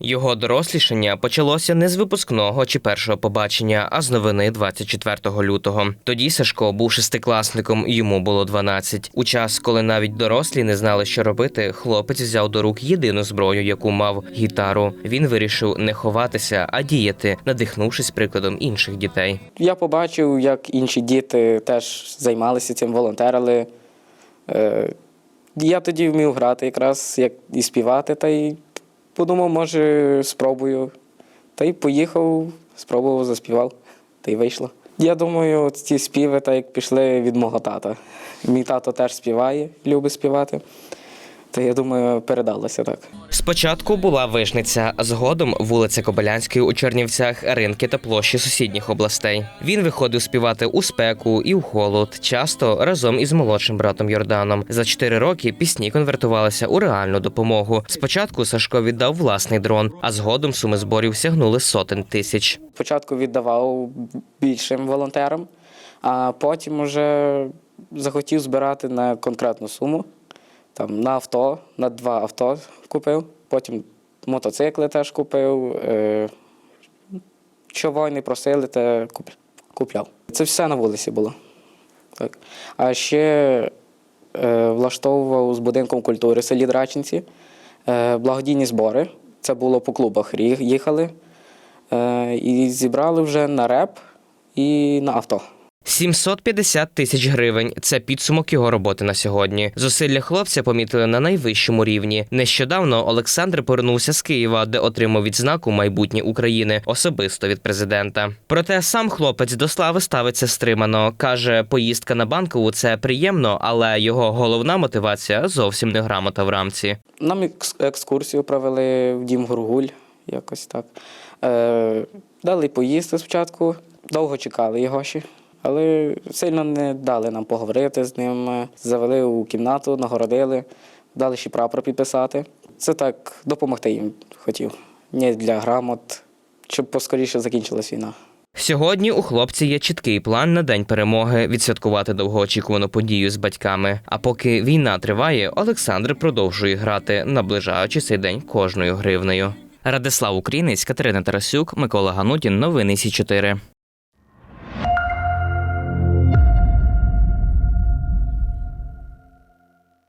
Його дорослішання почалося не з випускного чи першого побачення, а з новини 24 лютого. Тоді Сашко був шестикласником, йому було 12. У час, коли навіть дорослі не знали, що робити, хлопець взяв до рук єдину зброю, яку мав гітару. Він вирішив не ховатися, а діяти, надихнувшись прикладом інших дітей. Я побачив, як інші діти теж займалися цим, волонтерили. Е, Я тоді вмів грати якраз як і співати, та й подумав, може, спробую. Та й поїхав, спробував, заспівав, та й вийшло. Я думаю, ці співи так як пішли від мого тата. Мій тато теж співає, любить співати. Та я думаю, передалося так. Спочатку була вишниця, а згодом вулиця Кобилянської у Чернівцях, ринки та площі сусідніх областей. Він виходив співати у спеку і у холод, часто разом із молодшим братом Йорданом. За чотири роки пісні конвертувалися у реальну допомогу. Спочатку Сашко віддав власний дрон, а згодом суми зборів сягнули сотень тисяч. Спочатку віддавав більшим волонтерам, а потім вже захотів збирати на конкретну суму. Там, на авто, на два авто купив, потім мотоцикли теж купив. Е, що воїни просили, те купляв. Це все на вулиці було. Так. А ще е, влаштовував з будинком культури в селі Драчинці е, благодійні збори. Це було по клубах їхали. Е, і зібрали вже на реп і на авто. 750 тисяч гривень це підсумок його роботи на сьогодні. Зусилля хлопця помітили на найвищому рівні. Нещодавно Олександр повернувся з Києва, де отримав відзнаку майбутнє України особисто від президента. Проте сам хлопець до слави ставиться стримано. каже, поїздка на банкову це приємно, але його головна мотивація зовсім не грамота в рамці. Нам екскурсію провели в дім Гургуль, якось так. Е, дали поїсти спочатку, довго чекали його ще, але сильно не дали нам поговорити з ним. Завели у кімнату, нагородили, дали ще прапор підписати. Це так допомогти їм хотів. Не для грамот, щоб поскоріше закінчилась війна. Сьогодні у хлопця є чіткий план на день перемоги відсвяткувати довгоочікувану подію з батьками. А поки війна триває, Олександр продовжує грати, наближаючи цей день кожною гривнею. Радислав Українець, Катерина Тарасюк, Микола Ганутін. Новини Сі 4